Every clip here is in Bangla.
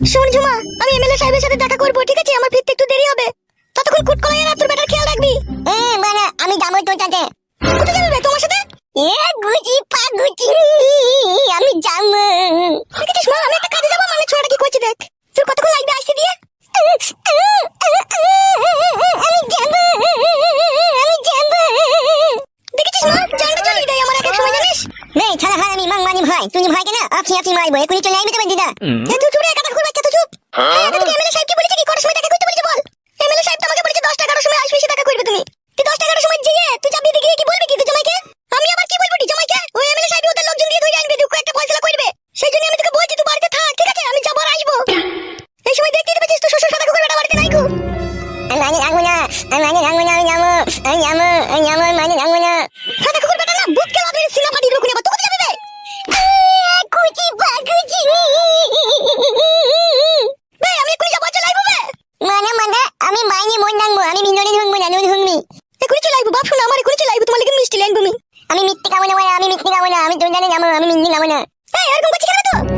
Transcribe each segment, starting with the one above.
শোন ঝুমা আমি এমএলএ সাহেবের সাথে দেখা করব ঠিক আছে? আমার ফিরতে একটু দেরি হবে। ততক্ষণ কুটকলাই আর তোর বেটার খেয়াল রাখবি। এ মানে আমি যাব তোর সাথে কোথায় যাবে তোমার সাথে? এ গুজি পাগুজি আমি যাব। দেখেছিস মা আমি একটা কাজে যাব মানে ছোটটা কি করছে দেখ তুই কতক্ষণ লাগবে আসতে দিয়ে আমি যাব আমি যাব দেখেছিস মা জানটা চলে দেয় আমার এক এক সময় জানিস নে ছাড়া হার আমি মাং মানি ভাই তুমি ভয় কেন? আপনি আপনি মারবো এখনই চলে আসবি তোমার দিদা। তুই চুপ রে একাটা ঘুর বাচ্চা তুই চুপ। হ্যাঁ? তোকে এমএলএ সাহেবকে বলেছি? কি করার সময় দেখা করতে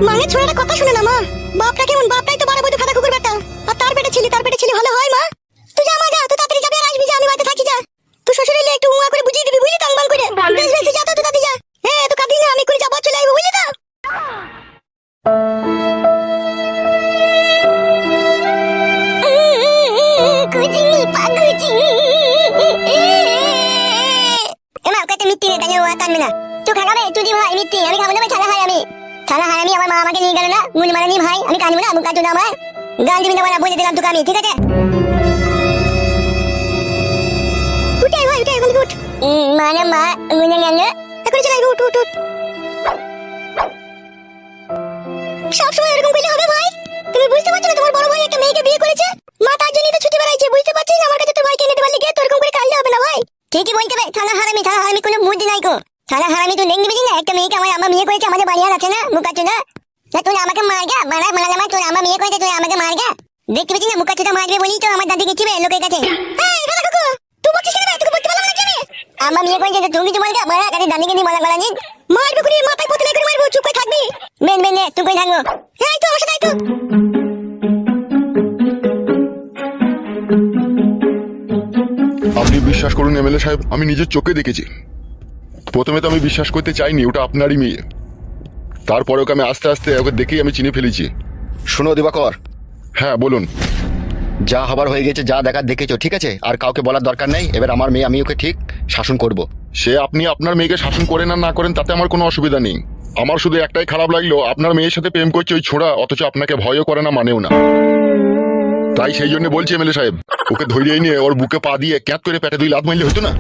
তো ছোড়াটা কথা শুনে না মা বাপটা কেমন বাপটাই তো বারো বছর ফাটা কুকুর বেটা আর তার পেটে ছেলে তার পেটে ছেলে ভালো হয় মা তুই যা মা যা তুই তাড়াতাড়ি যাবি আর আসবি যা আমি বাড়িতে থাকি যা তুই শ্বশুর এলে একটু উয়া করে বুঝিয়ে দিবি বুঝলি তাং বাং করে বেশ বেশ যা তো তুই তাড়াতাড়ি যা হ্যাঁ তো কাঁদিস না আমি করে যাব চলে আইবো বুঝলি তো কুচি পা কুচি এমা ওকে তো মিথ্যে তাই ও কানবে না তুই খাগাবে তুই দি ভাই মিথ্যে আমি খাব না ভাই ছালা হাই আমি হাই আমি আমার মা আমাকে নিয়ে গেল না। মুল মারা নি ভাই আমি কানবো না মুখ কাটু না আমার। গাল দিবি না বলা বলে দিলাম তোকে আমি ঠিক আছে? উঠে ভাই উঠে এখন উঠ। মানে মা গুনে গেল এখনই চলে উঠ উঠ উঠ। সবসময় এরকম করলে হবে ভাই। তুমি বুঝতে পারছ না তোমার বড় ভাই একটা মেয়েকে বিয়ে করেছে? মা তার জন্যই তো ছুটি বেড়াইছে বুঝতে পারছিস? না আমার কাছে তোর ভাইকে নিতে পারলে গিয়ে তো এরকম করে হবে না ভাই। ঠিকই বলতে হবে থানা হারামি থানা হারামি কোনো বুদ্ধি নাই গো। থানা হারামি তুই দেখবি না? একটা মেয়েকে আমার আমার করেছে, আমাদের বাড়ি আর আছে না? মুখাচ্ছ না তুই আমাকে মার মারা তুই আমার করেছে তুই আমাকে দেখতে না মুখাচ্ছটা মারবে বলি তো আমার চিবে লোকের কাছে। দাদা আমার করেছে তুমি মারা কাছে নিন। মারবে করে মাথায় মারবো, চুপ করে থাকবি। তুই কই থাকব? তো তো। আপনি বিশ্বাস করুন এমএলএ সাহেব, আমি নিজের চোখে দেখেছি। প্রথমে তো আমি বিশ্বাস করতে চাইনি ওটা আপনারই মেয়ে। তারপরে ওকে আমি আস্তে আস্তে ওকে দেখেই আমি চিনে ফেলেছি। শুনো দিবাকর। হ্যাঁ বলুন। যা হবার হয়ে গেছে যা দেখার দেখেছ ঠিক আছে? আর কাউকে বলার দরকার নেই এবার আমার মেয়ে আমি ওকে ঠিক শাসন করব। সে আপনি আপনার মেয়েকে শাসন করেন আর না করেন তাতে আমার কোনো অসুবিধা নেই। আমার শুধু একটাই খারাপ লাগল আপনার মেয়ের সাথে প্রেম করছে ওই ছোড়া অথচ আপনাকে ভয়ও করে না মানেও না। তাই সেই জন্য বলছি এমএলএ সাহেব ওকে ধৈর্য নিয়ে ওর বুকে পা দিয়ে ক্যাঁত করে পেটে দুই লাভ মারলে হতো না?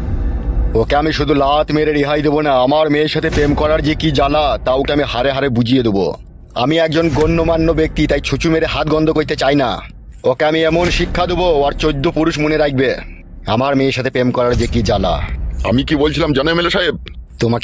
ওকে আমি শুধু লাত মেরে রেহাই দেবো না আমার মেয়ের সাথে প্রেম করার যে কি জ্বালা তা ওকে আমি হারে হারে বুঝিয়ে দেবো। আমি একজন গণ্যমান্য ব্যক্তি তাই ছুচু মেরে হাত গন্ধ করতে চাই না। ওকে আমি এমন শিক্ষা দেবো আর চোদ্দ পুরুষ মনে রাখবে। আমার মেয়ের সাথে প্রেম করার যে কি জ্বালা। আমি কি বলছিলাম জানো মেলে সাহেব? তোমাকে